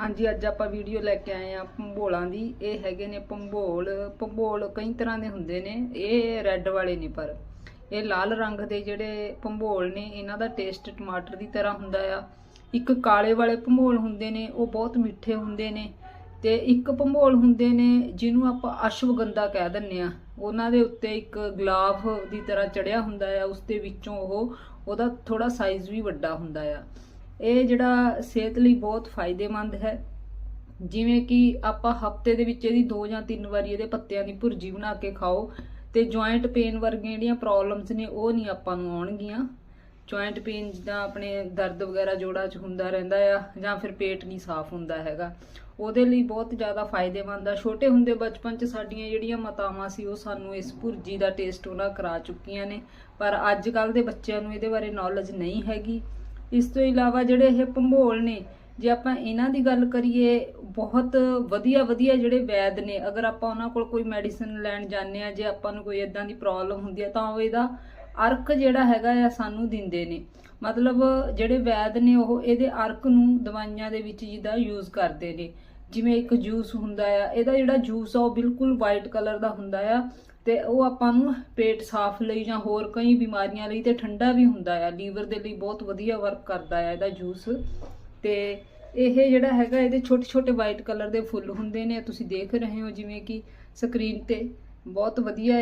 ਹਾਂਜੀ, ਅੱਜ ਆਪਾਂ ਵੀਡੀਓ ਲੈ ਕੇ ਆਏ ਆ ਭੰਬੋਲਾਂ ਦੀ। ਇਹ ਹੈਗੇ ਨੇ ਭੰਬੋਲ। ਭੰਬੋਲ ਕਈ ਤਰ੍ਹਾਂ ਦੇ ਹੁੰਦੇ ਨੇ। ਇਹ ਰੈੱਡ ਵਾਲੇ ਨੇ ਪਰ। ਇਹ ਲਾਲ ਰੰਗ ਦੇ ਜਿਹੜੇ ਭੰਬੋਲ ਨੇ, ਇਹਨਾਂ ਦਾ ਟੇਸਟ ਟਮਾਟਰ ਦੀ ਤਰ੍ਹਾਂ ਹੁੰਦਾ ਆ। ਇੱਕ ਕਾਲੇ ਵਾਲੇ ਭੰਬੋਲ ਹੁੰਦੇ ਨੇ, ਉਹ ਬਹੁਤ ਮਿੱਠੇ ਹੁੰਦੇ ਨੇ। ਤੇ ਇੱਕ ਭੰਬੋਲ ਹੁੰਦੇ ਨੇ, ਜਿਹਨੂੰ ਆਪਾਂ ਅਸ਼ਵਗੰਧਾ ਕਹਿ ਦਿੰਨੇ ਆ ਉਹਨਾਂ ਦੇ ਉੱਤੇ ਇੱਕ ਗੁਲਾਬ ਦੀ ਤਰ੍ਹਾਂ ਚੜਿਆ ਹੁੰਦਾ ਆ। ਉਸ ਦੇ ਵਿੱਚੋਂ ਉਹ, ਉਹਦਾ ਥੋੜਾ ਸਾਈਜ਼ ਵੀ ਵੱਡਾ ਹੁੰਦਾ ਆ। ਇਹ ਜਿਹੜਾ ਸਿਹਤ ਲਈ ਬਹੁਤ ਫਾਇਦੇਮੰਦ ਹੈ। ਜਿਵੇਂ ਕਿ ਆਪਾਂ ਹਫ਼ਤੇ ਦੇ ਵਿੱਚ ਇਹਦੀ ਦੋ ਜਾਂ ਤਿੰਨ ਵਾਰੀ ਇਹਦੇ ਪੱਤਿਆਂ ਦੀ ਭੁਰਜੀ ਬਣਾ ਕੇ ਖਾਓ ਤੇ ਜੁਆਇੰਟ ਪੇਨ ਵਰਗੀਆਂ ਜਿਹੜੀਆਂ ਪ੍ਰੋਬਲਮਸ ਨੇ, ਉਹ ਨਹੀਂ ਆਪਾਂ ਨੂੰ ਆਉਣਗੀਆਂ। ਜੁਆਇੰਟ ਪੇਨ ਜਿੱਦਾਂ ਆਪਣੇ ਦਰਦ ਵਗੈਰਾ ਜੋੜਾਂ 'ਚ ਹੁੰਦਾ ਰਹਿੰਦਾ ਆ ਜਾਂ ਫਿਰ ਪੇਟ ਨਹੀਂ ਸਾਫ਼ ਹੁੰਦਾ ਹੈਗਾ। ਉਹਦੇ ਲਈ ਬਹੁਤ ਜ਼ਿਆਦਾ ਫਾਇਦੇਮੰਦ ਆ। ਛੋਟੇ ਹੁੰਦੇ ਬਚਪਨ 'ਚ ਸਾਡੀਆਂ ਜਿਹੜੀਆਂ ਮਾਤਾਵਾਂ ਸੀ, ਉਹ ਸਾਨੂੰ ਇਸ ਭੁਰਜੀ ਦਾ ਟੇਸਟ ਉਹਨਾਂ ਕਰਾ ਚੁੱਕੀਆਂ ਨੇ। ਪਰ ਅੱਜ ਕੱਲ ਦੇ ਬੱਚਿਆਂ ਨੂੰ ਇਹਦੇ ਬਾਰੇ ਨੌਲੇਜ ਨਹੀਂ ਹੈਗੀ। ਇਸ ਤੋਂ ਇਲਾਵਾ ਜਿਹੜੇ ਇਹ ਭੰਬੋਲ ਨੇ, ਜੇ ਆਪਾਂ ਇਹਨਾਂ ਦੀ ਗੱਲ ਕਰੀਏ, ਬਹੁਤ ਵਧੀਆ ਵਧੀਆ ਜਿਹੜੇ ਵੈਦ ਨੇ, ਅਗਰ ਆਪਾਂ ਉਹਨਾਂ ਕੋਲ ਕੋਈ ਮੈਡੀਸਿਨ ਲੈਣ ਜਾਂਦੇ ਆ ਜੇ ਆਪਾਂ ਨੂੰ ਕੋਈ ਇਦਾਂ ਦੀ ਪ੍ਰੋਬਲਮ ਹੁੰਦੀ ਹੈ, ਤਾਂ ਉਹ ਇਹਦਾ ਅਰਕ ਜਿਹੜਾ ਹੈਗਾ ਆ, ਸਾਨੂੰ ਦਿੰਦੇ ਨੇ। ਮਤਲਬ ਜਿਹੜੇ ਵੈਦ ਨੇ, ਉਹ ਇਹਦੇ ਅਰਕ ਨੂੰ ਦਵਾਈਆਂ ਦੇ ਵਿੱਚ ਜਿਹਦਾ ਯੂਜ਼ ਕਰਦੇ ਨੇ। ਜਿਵੇਂ ਇੱਕ ਜੂਸ ਹੁੰਦਾ ਆ, ਇਹਦਾ ਜਿਹੜਾ ਜੂਸ ਆ, ਉਹ ਬਿਲਕੁਲ ਵਾਈਟ ਕਲਰ ਦਾ ਹੁੰਦਾ ਆ ਤੇ ਉਹ ਆਪਾਂ ਨੂੰ ਪੇਟ ਸਾਫ਼ ਲਈ ਜਾਂ ਹੋਰ ਕਈ ਬਿਮਾਰੀਆਂ ਲਈ ਤੇ ਠੰਡਾ ਵੀ ਹੁੰਦਾ ਆ, ਲੀਵਰ ਦੇ ਲਈ ਬਹੁਤ ਵਧੀਆ ਵਰਕ ਕਰਦਾ ਆ ਇਹਦਾ ਜੂਸ ਤੇ ਇਹ ਜਿਹੜਾ ਹੈਗਾ ਇਹਦੇ ਛੋਟੇ ਛੋਟੇ ਵਾਈਟ ਕਲਰ ਦੇ ਫੁੱਲ ਹੁੰਦੇ ਨੇ, ਤੁਸੀਂ ਦੇਖ ਰਹੇ ਹੋ ਜਿਵੇਂ ਕਿ ਸਕਰੀਨ ਤੇ। ਬਹੁਤ ਵਧੀਆ